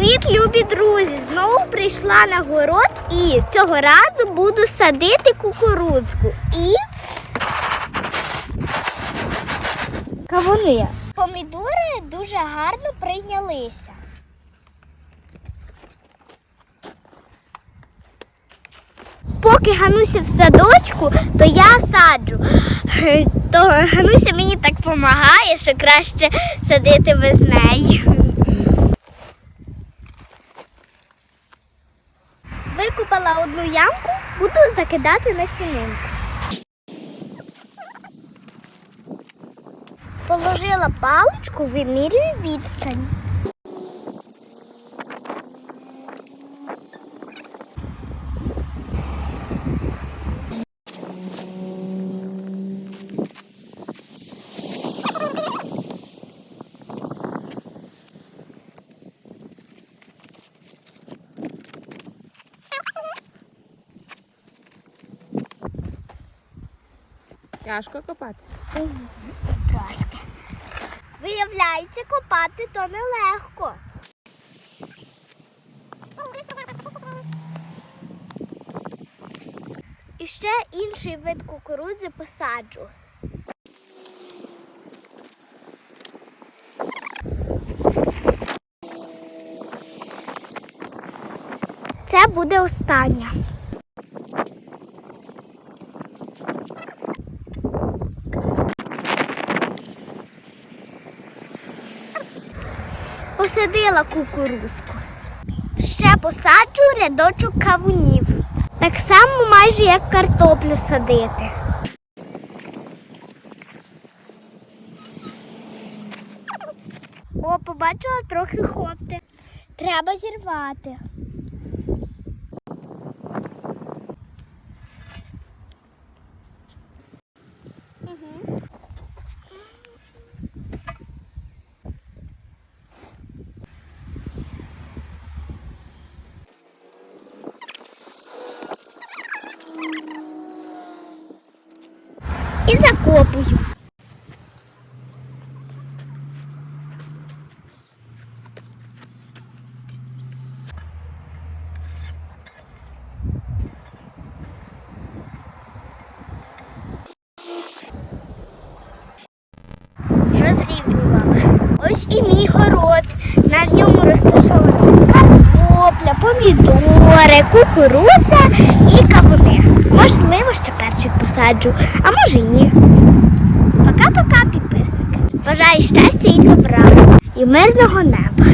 Привіт, любі друзі! Знову прийшла на город і цього разу буду садити кукурудзку і кавуни. Помідори дуже гарно прийнялися. Поки Гануся в садочку, то я саджу. То Гануся мені так допомагає, що краще садити без неї. Одну ямку, буду закидати на сінинку. Положила паличку, вимірюю відстань. Тяжко копати. Важко. Виявляється, копати то нелегко. І ще інший вид кукурудзи посаджу. Це буде остання. Посадила кукурузку. Ще посаджу рядочок кавунів. Так само майже як картоплю садити. О, побачила трохи хопти. Треба зірвати. І закопую. Ось і мій город. На ньому розташована картопля, помідори, кукурудза і кавуни. Посаджу, а може й ні. Пока-пока, підписники. Бажаю щастя і добра і мирного неба.